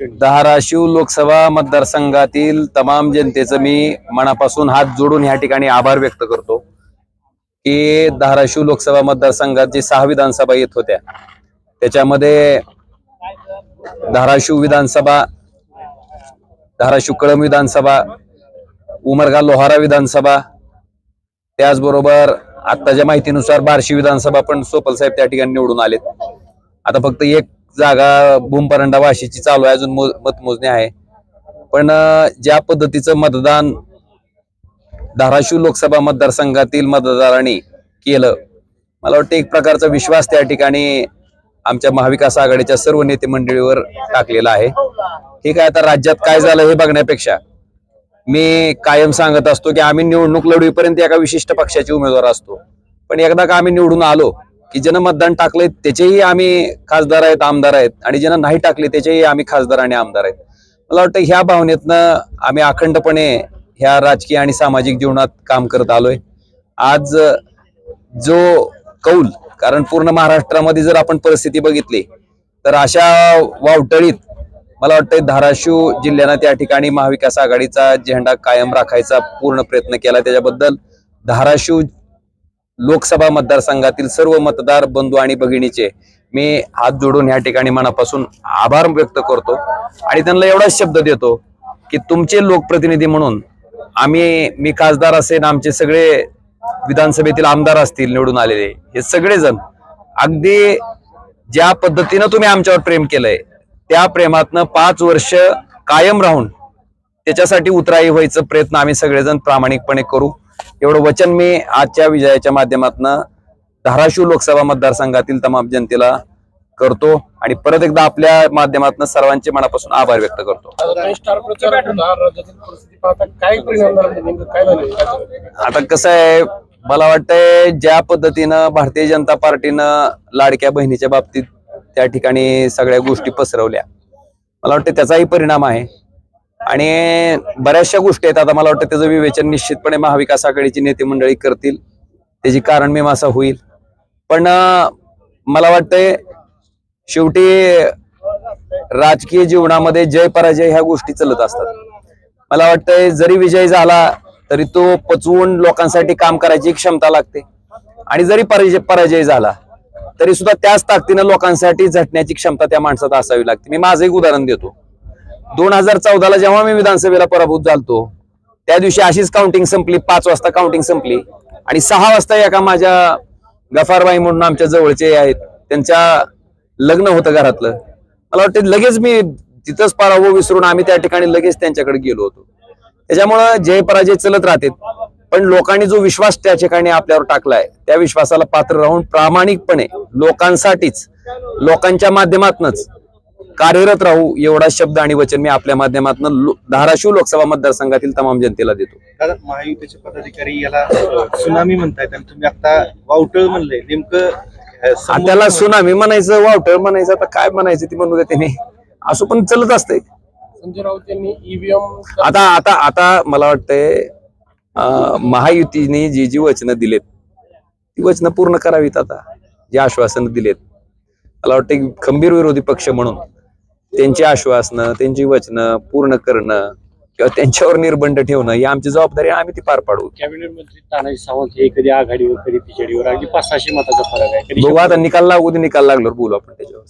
धाराशिव लोकसभा मतदारसंघातील तमाम जनतेचं मी मनापासून हात जोडून ह्या ठिकाणी आभार व्यक्त करतो की धाराशिव लोकसभा मतदारसंघात जी सहा विधानसभा येत होत्या. त्याच्यामध्ये धाराशिव विधानसभा धाराशिव कळम विधानसभा उमरगा लोहारा विधानसभा त्याचबरोबर आत्ताच्या माहितीनुसार बार्शी विधानसभा पण सोपल साहेब त्या ठिकाणी निवडून आलेत. आता फक्त एक जागा भूमपरंडा वाशीची चालू आहे अजून मतमोजणी आहे. पण ज्या पद्धतीचं मतदान धाराशिव लोकसभा मतदारसंघातील मतदारांनी केलं मला वाटतं एक प्रकारचा विश्वास त्या ठिकाणी आमच्या महाविकास आघाडीच्या सर्व नेते मंडळीवर टाकलेला आहे. हे काय आता राज्यात काय झालं हे बघण्यापेक्षा मी कायम सांगत असतो की आम्ही निवडणूक लढवीपर्यंत एका विशिष्ट पक्षाचे उमेदवार असतो. पण एकदा का आम्ही निवडून आलो की ज्यानं मतदान टाकलंय त्याचेही आम्ही खासदार आहेत आमदार आहेत. आणि ज्यानं नाही टाकले त्याचेही आम्ही खासदार आणि आमदार आहेत. मला वाटतं ह्या भावनेतनं आम्ही अखंडपणे ह्या राजकीय आणि सामाजिक जीवनात काम करत आलोय. आज जो कौल कारण पूर्ण महाराष्ट्रामध्ये जर आपण परिस्थिती बघितली तर अशा वावटळीत मला वाटतं धाराशिव जिल्ह्यानं त्या ठिकाणी महाविकास आघाडीचा झेंडा कायम राखायचा पूर्ण प्रयत्न केला. त्याच्याबद्दल धाराशिव लोकसभा मतदारसंघातील सर्व मतदार बंधू आणि भगिनीचे मी हात जोडून या ठिकाणी मनापासून आभार व्यक्त करतो. आणि त्यांना एवढाच शब्द देतो की तुमचे लोकप्रतिनिधी म्हणून आम्ही मी खासदार असेल आमचे सगळे विधानसभेतील आमदार असतील निवडून आलेले हे सगळेजण अगदी ज्या पद्धतीनं तुम्ही आमच्यावर प्रेम केलंय त्या प्रेमातनं पाच वर्ष कायम राहून त्याच्यासाठी उतराई व्हायचं प्रयत्न आम्ही सगळेजण प्रामाणिकपणे करू. एवढं वचन मी आजच्या विजयाच्या माध्यमातून धाराशिव लोकसभा मतदारसंघातील तमाम जनतेला करतो आणि परत एकदा आपल्या माध्यमातून सर्वांचे मनापासून आभार व्यक्त करतो. आता म्हणजे? आता कसं आहे मला वाटतंय ज्या पद्धतीनं भारतीय जनता पार्टीनं लाडक्या बहिणीच्या बाबतीत त्या ठिकाणी सगळ्या गोष्टी पसरवल्या. मला वाटतं त्याचाही परिणाम आहे. आणि बऱ्याचशा गोष्टी आहेत. आता मला वाटतं त्याचं विवेचन निश्चितपणे महाविकास आघाडीची नेते मंडळी करतील. त्याची कारण मीमांसा होईल. पण मला वाटतंय शेवटी राजकीय जीवनामध्ये जय पराजय ह्या गोष्टी चलत असतात. मला वाटतंय जरी विजय झाला तरी तो पचवून लोकांसाठी काम करायची क्षमता लागते. आणि जरी पराजय पराजय झाला तरी सुद्धा त्याच ताकदीनं लोकांसाठी झटण्याची क्षमता त्या माणसात असावी लागते. मी माझं एक उदाहरण देतो. दोन हजार चौदाला जेव्हा मी विधानसभेला पराभूत झालतो त्या दिवशी अशीच काउंटिंग संपली पाच वाजता काउंटिंग संपली. आणि सहा वाजता एका माझ्या गफारबाई म्हणून आमच्या जवळचे आहेत त्यांच्या लग्न होतं घरातलं. मला वाटतं लगेच मी तिथंच पराभव विसरून आम्ही त्या ठिकाणी लगेच त्यांच्याकडे गेलो होतो. त्याच्यामुळं जय पराजय चलत राहते. पण लोकांनी जो विश्वास त्या ठिकाणी आपल्यावर टाकलाय त्या विश्वासाला पात्र राहून प्रामाणिकपणे लोकांसाठीच लोकांच्या माध्यमातूनच कार्यरत राहू एवढा शब्द आणि वचन मी आपल्या माध्यमातून धाराशिव लोकसभा मतदारसंघातील तमाम जनतेला देतो. महायुतीचे पदाधिकारी याला सुनामी म्हणतायत आणि तुम्ही आता वावटळ म्हणले. नेमकं त्याला सुनामी म्हणायचं वावटळ म्हणायचं आता काय म्हणायचं ती म्हणू दे त्याने. असं पण चलत असतंय. संजय राऊत यांनी ईव्हीएम आता आता आता मला वाटतंय महायुतीने जी जी वचनं दिलेत ती वचनं पूर्ण करावीत आता जी आश्वासनं दिलेत. मला वाटतं खंबीर विरोधी पक्ष म्हणून. त्यांची आश्वासनं त्यांची वचनं पूर्ण करणं किंवा त्यांच्यावर निर्बंध ठेवणं ही आमची जबाबदारी आहे, आम्ही ती पार पाडू. कॅबिनेट मंत्री तानाजी सावंत हे कधी आघाडीवर कधी पिछाडीवर अगदी पाच सहाशे मताचा फरक आहे. कधी बघू आता निकाल लागू दे निकाल लागल्यावर बोलू आपण त्याच्यावर.